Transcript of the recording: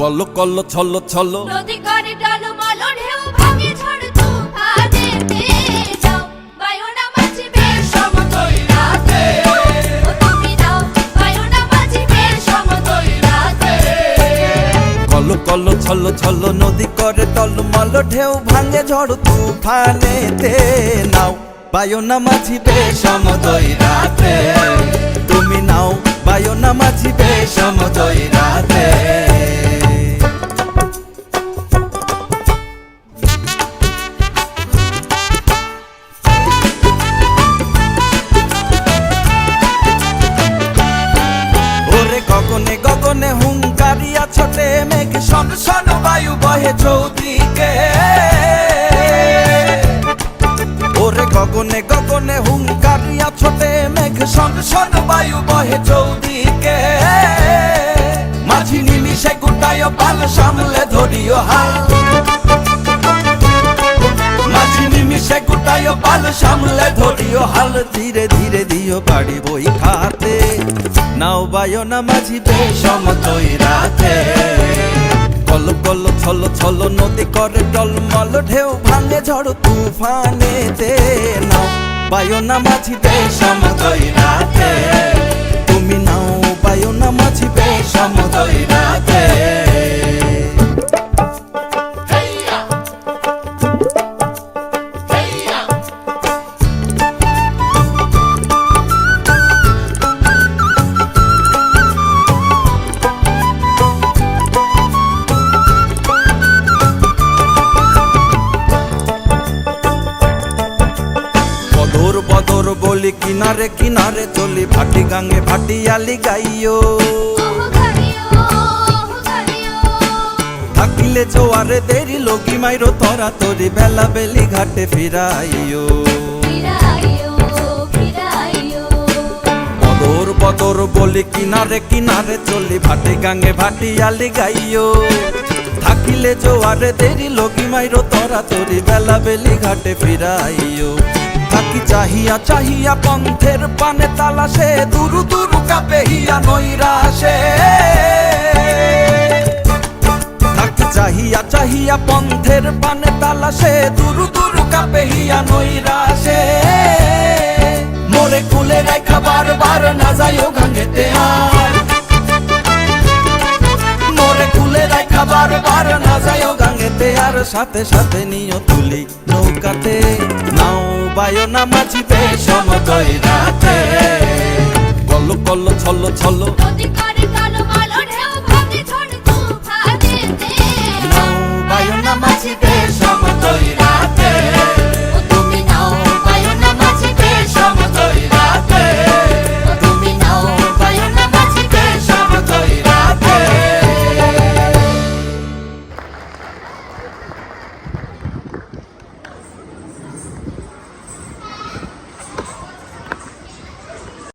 গল্ল কল্ল ছল্ল ছল্ল নদী করে ঢেউ কল্ল কলো, ছল ছল, নদী করে টলমল ঢেউ ভাঙে ঝড়, তুফানেতে। নাও বায়ো না মাঝি বে সমদয় রাতে। তুমি নাও বায়ো না সমদয় ছোটে মেঘ, শন শন বায়ু বহে চৌদিকে। ওরে গগনে গগনে হুঙ্কারিয়া ছোটে মেঘ, শন শন বায়ু বহে চৌদিকে। মাঝি নিমিষে গুটায় পাল সামলে ধরিও হাল। মাঝি নিমিষে গুটায় পাল সামলে ধরিও হাল। ধীরে ধীরে দিও বাড়ি বই খাতে। নাও বায়ো না মাঝি বেশম তৈ রাতে। কল কল ছল ছল নদী করে টলমল, ঢেউ ভাঙে ঝড় তুফানেতে। নাও বায়ো না মাঝি বেশম তৈ রাতে। তুমি নাও বায়ো না মাঝি বেশম তৈ রাতে। বদর বদর বলি কিনারে কিনারে চলি ভাটি গাঙে ভাটিয়ালি গাইও ঘরিও ওহ ঘরিও থাকিলে জোয়ারে দেরি লগি মাইরো তরা তরি বেলা বেলি ঘাটে ফিরাইও বদর বদর বলি কিনারে কিনারে চলি ভাটি গাঙে ভাটিয়ালি গাইও থাকিলে জোয়ারে দেরি লগি মাইরো তরা তরি বেলা বেলি ঘাটে ফিরাইও থাকি চাহিয়া চাহিয়া পন্থের পানে তালাশে, দুরু দুরু কাপে হিয়া নৈরাশে চাহিয়া চাহিয়া পন্থের পানে তালাশে, দুরু দুরু কাপে হিয়া নৈরাশে মোরে কুলে রেখা বারবার না যাইও গাঙ্গেতে মোরে কুলে রেখা বারবার না যাইও গাঙ্গেতে আর। সাথে সাথে নিও তুলি নৌকাতে। নাও না মাঝিতে সমতয় রাতে। ছল্ল ছল্ল নদী করে